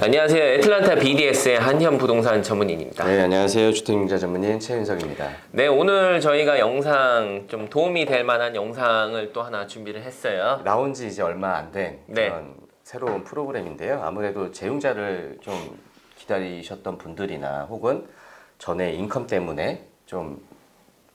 안녕하세요. 애틀란타 BDS의 한현 부동산 전문인입니다. 네, 안녕하세요. 주택임자 전문인 최윤석입니다. 네, 오늘 저희가 영상 좀 도움이 될 만한 영상을 또 하나 준비를 했어요. 나온 지 이제 얼마 안된 네. 그런 새로운 프로그램인데요. 아무래도 재용자를 좀 기다리셨던 분들이나 혹은 전에 인컴 때문에 좀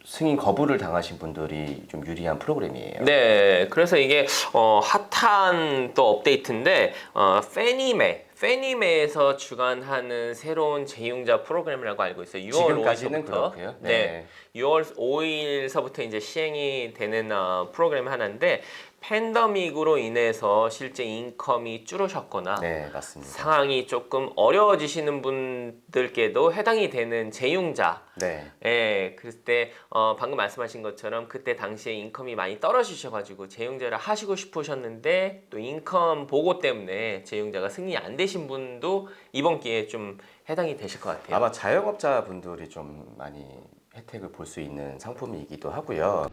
승인 거부를 당하신 분들이 좀 유리한 프로그램이에요. 네, 그래서 이게 어, 핫한 또 업데이트인데 어, 페니메, 페니메에서 주관하는 새로운 재용자 프로그램이라고 알고 있어요. 6월 지금까지는 5일서부터. 그렇고요. 네. 네. 6월 5일서부터 이제 시행이 되는 어, 프로그램 하나인데 팬데믹으로 인해서 실제 인컴이 줄으셨거나 네, 맞습니다. 상황이 조금 어려워지시는 분들께도 해당이 되는 재용자. 네. 예, 그때 어, 방금 말씀하신 것처럼 그때 당시에 인컴이 많이 떨어지셔가지고 재용자를 하시고 싶으셨는데 또 인컴 보고 때문에 재용자가 승인이 안 되신 분도 이번 기회에 좀 해당이 되실 것 같아요. 아마 자영업자 분들이 좀 많이 혜택을 볼 수 있는 상품이기도 하고요.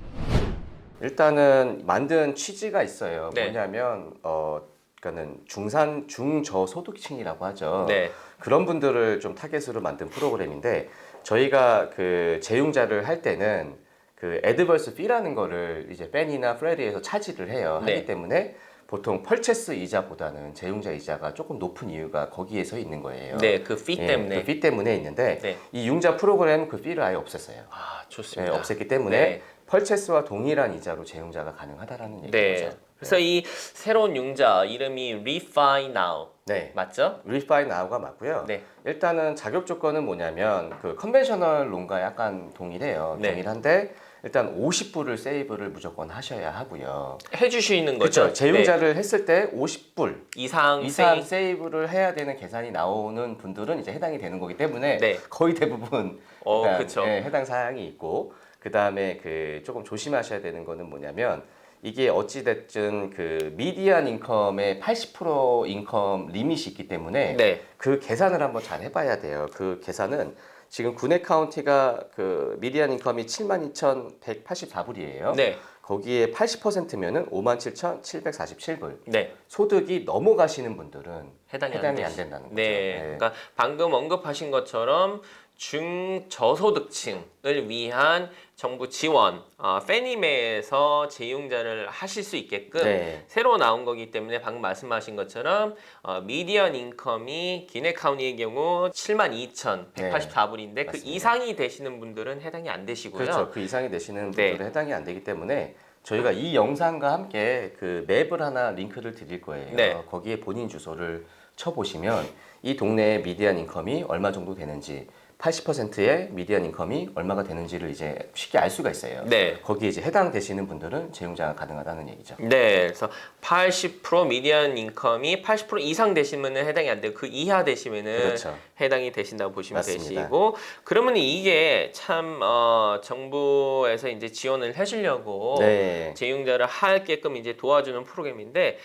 일단은 만든 취지가 있어요. 네. 뭐냐면 어 그러니까는 중산 중저소득층이라고 하죠. 네, 그런 분들을 좀 타겟으로 만든 프로그램인데 저희가 그 재용자를 할 때는 그 애드벌스 피라는 거를 이제 팬이나 프레디에서 차지를 해요. 네. 하기 때문에 보통 펄체스 이자보다는 재용자 이자가 조금 높은 이유가 거기에서 있는 거예요. 네, 그 피 예, 때문에. 그 피 때문에 있는데 네. 이 융자 프로그램 그 피를 아예 없앴어요. 아, 예, 좋습니다. 없앴기 때문에 네. 펄체스와 동일한 이자로 재용자가 가능하다라는 얘기죠. 네. 그래서 이 새로운 융자 이름이 Refi Now 네. 맞죠? 리파이 나우가 맞고요. 네. 일단은 자격 조건은 뭐냐면 그 컨벤셔널 론과 약간 동일해요. 네. 동일한데 일단 50불을 세이브를 무조건 하셔야 하고요. 해주시는 거죠. 그렇죠. 재용자를 했을 때 50불 네. 이상 이상 세이- 세이브를 해야 되는 계산이 나오는 분들은 이제 해당이 되는 거기 때문에 네. 거의 대부분 어, 일단, 그쵸. 예, 해당 사항이 있고 그 다음에 그 조금 조심하셔야 되는 거는 뭐냐면 이게 어찌 됐든 그 미디안 인컴의 80% 인컴 리밋이 있기 때문에 네. 그 계산을 한번 잘 해봐야 돼요. 그 계산은 지금 군내 카운티가 그 미디안 인컴이 72,184불이에요. 네. 거기에 80%면은 57,747불. 네. 소득이 넘어가시는 분들은 해당이, 해당이 안, 안 된다는 거죠. 네. 네. 그러니까 방금 언급하신 것처럼 중저소득층을 위한 정부 지원, 어, 페니메에서 재용자를 하실 수 있게끔 네. 새로 나온 거기 때문에 방금 말씀하신 것처럼 어, 미디언 인컴이 기내 카운티의 경우 72,184불인데 그 맞습니다. 이상이 되시는 분들은 해당이 안 되시고요. 그렇죠. 그 이상이 되시는 네. 분들은 해당이 안 되기 때문에 저희가 이 영상과 함께 그 맵을 하나 링크를 드릴 거예요. 네. 거기에 본인 주소를 쳐보시면 이 동네의 미디안 인컴이 얼마 정도 되는지 80%의 미디안 인컴이 얼마가 되는지를 이제 쉽게 알 수가 있어요. 네. 거기에 이제 해당되시는 분들은 재용자가 가능하다는 얘기죠. 네, 그래서 80% 미디안 인컴이 80% 이상 되시면은 해당이 안 되고 그 이하 되시면은 그렇죠. 해당이 되신다고 보시면 맞습니다. 되시고 그러면 이게 참 어, 정부에서 이제 지원을 해주려고 네. 재용자를 하게끔 이제 도와주는 프로그램인데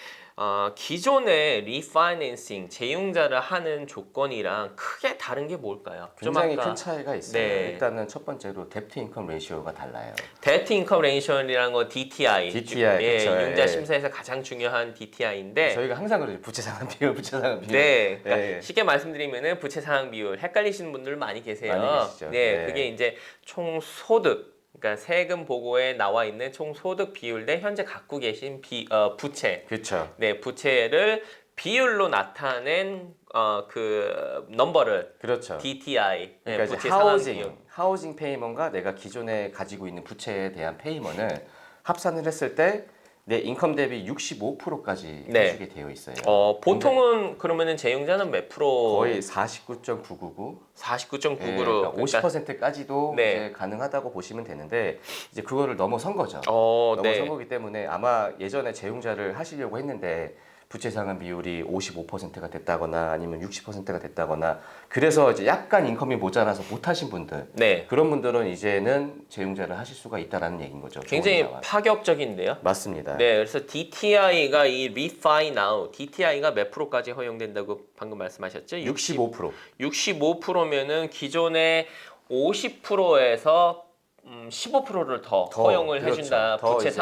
어, 기존의 리파이낸싱 재용자를 하는 조건이랑 크게 다른 게 뭘까요? 좀 굉장히 큰 차이가 있어요. 네. 일단은 첫 번째로 뎁트 인컴 레이시오가 달라요. 데트 인컴 레이션이라는 거 DTI, DTI, 예, 그쵸, 융자 예. 심사에서 가장 중요한 DTI인데 저희가 항상 그러죠. 부채 상환 비율, 부채 상환 비율. 네, 그러니까 예, 예. 쉽게 말씀드리면은 부채 상환 비율 헷갈리시는 분들 많이 계세요. 많이 계시죠. 네, 네. 그게 이제 총 소득, 그러니까 세금 보고에 나와 있는 총 소득 비율 대 현재 갖고 계신 비, 어, 부채, 그렇죠. 네, 부채를 비율로 나타낸 어, 그 넘버를 그렇죠. DTI, 네, 그러니까 이제 부채 상환 비율. 하우징, 하우징 페이먼과 내가 기존에 가지고 있는 부채에 대한 페이먼을 합산을 했을 때 내 인컴 대비 65%까지 네. 해주게 되어 있어요. 어, 보통은 그러면은 재용자는 몇 프로? 거의 49.999, 49.9%로 예, 그러니까 50%까지도 네. 이제 가능하다고 보시면 되는데 이제 그거를 넘어선 거죠. 어, 넘어선 네. 거기 때문에 아마 예전에 재용자를 하시려고 했는데 부채 상환 비율이 55%가 됐다거나 아니면 60%가 됐다거나 그래서 이제 약간 인컴이 모자라서 못 하신 분들 네. 그런 분들은 이제는 재용자를 하실 수가 있다라는 얘기인 거죠. 굉장히. 파격적인데요. 맞습니다. 네, 그래서 DTI가 이 Refi Now, DTI가 몇 프로까지 허용된다고 방금 말씀하셨죠? 65%. 65%면은 기존의 50%에서 음, 15%를 더, 더, 허용을 그렇죠. 해준다. 더 부채 이제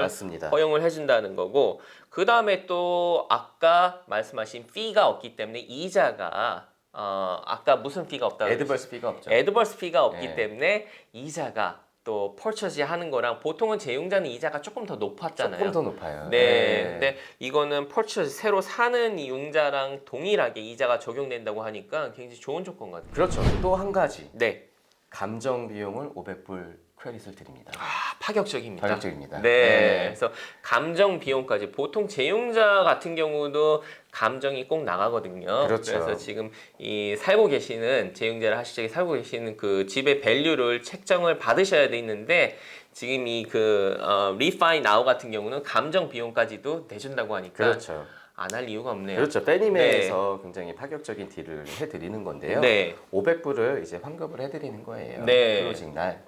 맞습니다. 허용을 해준다는 거고 그 다음에 또 아까 말씀하신 피가 없기 때문에 이자가 어, 아까 무슨 피가 없다 에드벌스 피가 없죠. 에드버스 피가 없기 네. 때문에 이자가 또 펄처시 하는 거랑 보통은 제용자는 이자가 조금 더 높았잖아요. 조금 더 높아요. 네. 근데 이거는 펄처시 새로 사는 융자랑 동일하게 이자가 적용된다고 하니까 굉장히 좋은 조건 같아요. 그렇죠. 또 한 가지 네. 감정 비용을 500불 크레딧을 드립니다. 아, 파격적입니다. 가격적입니다. 네. 그래서 감정 비용까지 보통 제용자 같은 경우도 감정이 꼭 나가거든요. 그렇죠. 래서 지금 이 살고 계시는 제용자를 하실 적에 살고 계시는 그 집의 밸류를 책정을 받으셔야 돼 있는데 지금 이그 어, 리파이 나우 같은 경우는 감정 비용까지도 내준다고 하니까 그렇죠. 안 할 이유가 없네요. 그렇죠. 빼님에서 굉장히 파격적인 딜을 해드리는 건데요. 네. 500불을 이제 환급을 해드리는 거예요. 네. 클로징 날.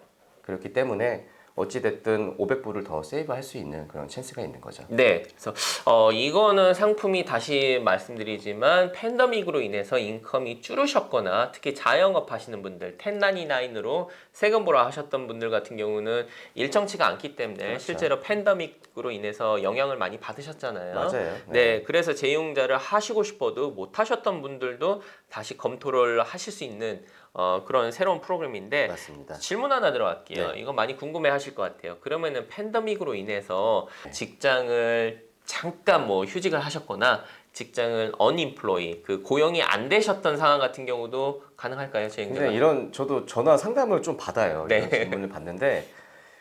그렇기 때문에 어찌됐든 500불을 더 세이브할 수 있는 그런 찬스가 있는 거죠. 네, 그래서 어 이거는 상품이 다시 말씀드리지만 팬데믹으로 인해서 인컴이 줄으셨거나 특히 자영업 하시는 분들 1099으로 세금 보러 하셨던 분들 같은 경우는 일정치가 않기 때문에 그렇죠. 실제로 팬데믹으로 인해서 영향을 많이 받으셨잖아요. 맞아요. 네, 그래서 재용자를 하시고 싶어도 못 하셨던 분들도 다시 검토를 하실 수 있는 어, 그런 새로운 프로그램인데 맞습니다. 질문 하나 들어갈게요. 네. 이거 많이 궁금해 하실 것 같아요. 그러면은 팬데믹으로 인해서 네. 직장을 잠깐 뭐 휴직을 하셨거나 직장을 unemployed 그 고용이 안 되셨던 상황 같은 경우도 가능할까요, 제 근데? 이런 저도 전화 상담을 좀 받아요. 네. 이런 질문을 받는데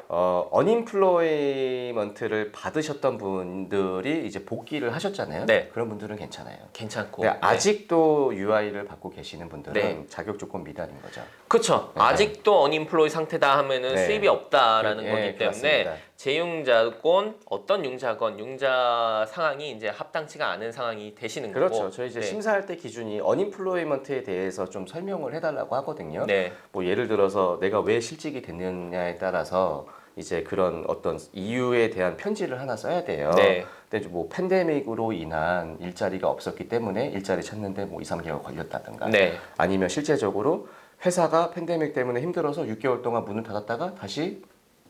어, 언임플로이먼트를 받으셨던 분들이 이제 복귀를 하셨잖아요. 네. 그런 분들은 괜찮아요. 괜찮고. 네. 아직도 UI를 받고 계시는 분들은 네. 자격 조건 미달인 거죠. 그렇죠. 네. 아직도 unemployed 상태다 하면은 네. 수입이 없다라는 예, 거기 때문에 맞습니다. 재융자건 어떤 융자건 융자 상황이 이제 합당치가 않은 상황이 되시는 그렇죠. 거고. 저희 이제 네. 심사할 때 기준이 언임플로이먼트에 대해서 좀 설명을 해달라고 하거든요. 네. 뭐 예를 들어서 내가 왜 실직이 됐느냐에 따라서 이제 그런 어떤 이유에 대한 편지를 하나 써야 돼요. 네. 근데 뭐 팬데믹으로 인한 일자리가 없었기 때문에 일자리 찾는데 뭐 2, 3개월 걸렸다든가 네. 아니면 실제적으로 회사가 팬데믹 때문에 힘들어서 6개월 동안 문을 닫았다가 다시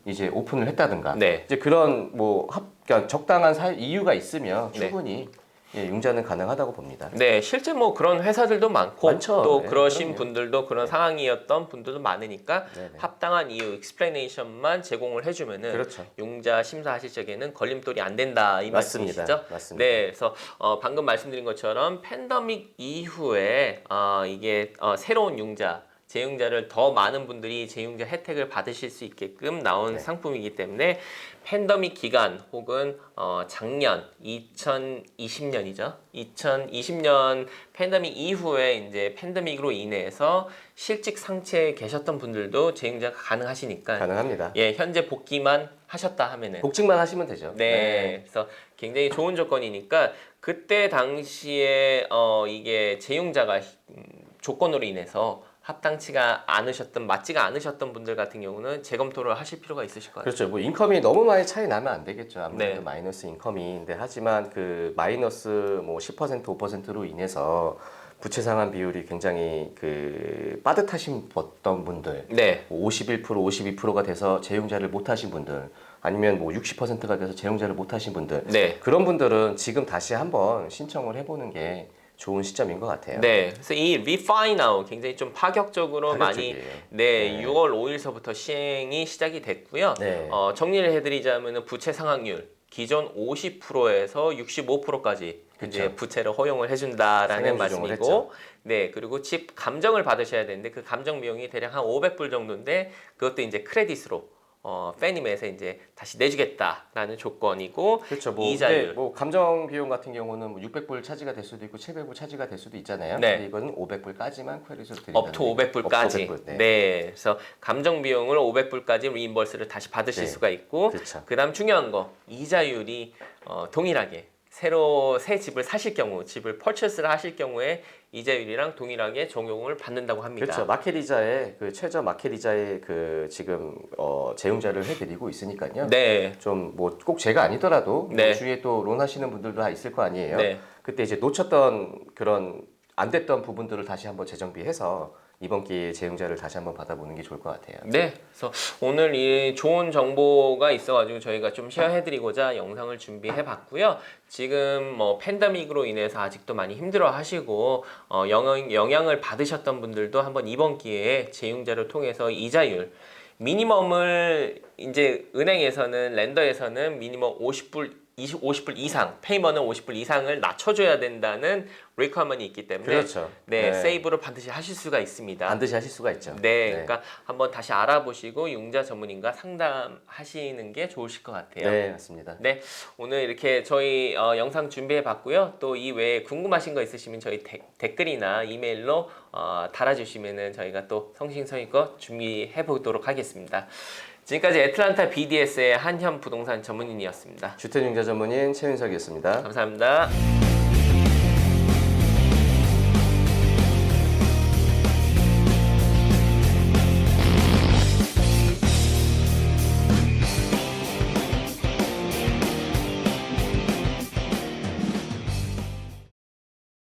이제 오픈을 했다든가 네. 이제 그런 뭐 합, 그러니까 적당한 사, 이유가 있으면 네. 충분히 예, 융자는 가능하다고 봅니다. 네, 실제 뭐 그런 회사들도 많고 많죠. 또 네, 그러신 그럼요. 분들도 그런 상황이었던 분들도 많으니까 네 네. 합당한 이유, 익스플레이네이션만 제공을 해주면은 그렇죠. 용자 심사하실 적에는 걸림돌이 안 된다 이 맞습니다. 말씀이시죠? 맞습니다. 네, 그래서 어, 방금 말씀드린 것처럼 팬데믹 이후에 어, 이게 어, 새로운 융자, 재융자를 더 많은 분들이 재융자 혜택을 받으실 수 있게끔 나온 네. 상품이기 때문에 팬데믹 기간 혹은 어, 작년 2020년이죠. 2020년 팬데믹 이후에 이제 팬데믹으로 인해서 실직 상태에 계셨던 분들도 재융자가 가능하시니까 가능합니다. 예, 현재 복귀만 하셨다 하면은 복직만 하시면 되죠. 네. 그래서 굉장히 좋은 조건이니까 그때 당시에 어 이게 재용자가 음, 조건으로 인해서 합당치가 않으셨던 맞지가 않으셨던 분들 같은 경우는 재검토를 하실 필요가 있으실 것 같아요. 그렇죠. 뭐 인컴이 너무 많이 차이 나면 안 되겠죠. 아무래도 네. 마이너스 인컴이. 근데 하지만 그 마이너스 뭐 10% 5%로 인해서 부채 상환 비율이 굉장히 그 빠듯하신 어떤 분들, 네. 뭐 51% 52%가 돼서 재용자를 못 하신 분들, 아니면 뭐 60%가 돼서 재용자를 못 하신 분들, 네. 그런 분들은 지금 다시 한번 신청을 해보는 게 좋은 시점인 것 같아요. 네. 그래서 이 Refine Now 굉장히 좀 파격적으로 많이 파격적이에요. 네, 네. 6월 5일서부터 시행이 시작이 됐고요. 네. 어, 정리를 해드리자면은 부채 상환율 기존 50%에서 65%까지 이제 그쵸. 부채를 허용을 해준다라는 상향 조정을 말씀이고, 네 그리고 집 감정을 받으셔야 되는데 그 감정 비용이 대략 한 500불 정도인데 그것도 이제 크레딧으로 어, 페니메에서 이제 다시 내주겠다라는 조건이고 그렇죠. 뭐, 이자율. 근데 뭐 감정 비용 같은 경우는 뭐 600불 차지가 될 수도 있고 700불 차지가 될 수도 있잖아요. 네. 근데 이거는 500불까지만 크레딧을 드린다는 업투 500불까지. 업투 500불, 네. 네. 그래서 감정 비용을 500불까지 리임버스를 다시 받으실 네. 수가 있고 그렇죠. 그다음 중요한 거 이자율이 어, 동일하게 새로 새 집을 사실 경우 집을 퍼체스를 하실 경우에 이자율이랑 동일하게 적용을 받는다고 합니다. 그렇죠. 마켓 이자에 그 최저 마켓 이자에 그 지금 어, 재용자를 해드리고 있으니까요. 네. 좀 뭐 꼭 제가 아니더라도 네. 뭐 주위에 또 론 하시는 분들도 다 있을 거 아니에요. 네. 그때 이제 놓쳤던 그런 안 됐던 부분들을 다시 한번 재정비해서 이번 기회에 재융자를 다시 한번 받아보는 게 좋을 것 같아요. 네, 그래서 오늘 이 좋은 정보가 있어가지고 저희가 좀 쉐어해드리고자 영상을 준비해봤고요. 지금 뭐 팬데믹으로 인해서 아직도 많이 힘들어하시고 어, 영향, 영향을 받으셨던 분들도 한번 이번 기회에 재융자를 통해서 이자율 미니멈을 이제 은행에서는 랜더에서는 미니멈 50불 20, 50불 이상 페이먼은 50불 이상을 낮춰줘야 된다는 리커먼이 있기 때문에 그렇죠. 네, 네. 세이브를 반드시 하실 수가 있습니다. 반드시 하실 수가 있죠. 네, 그러니까 한번 다시 알아보시고 융자 전문인과 상담하시는 게 좋으실 것 같아요. 네, 맞습니다. 네, 오늘 이렇게 저희 어, 영상 준비해봤고요. 또 이 외에 궁금하신 거 있으시면 저희 데- 댓글이나 이메일로 어, 달아주시면은 저희가 또 성심성의껏 준비해보도록 하겠습니다. 지금까지 애틀란타 BDS의 한현 부동산 전문인이었습니다. 주택융자 전문인 최윤석이었습니다. 감사합니다.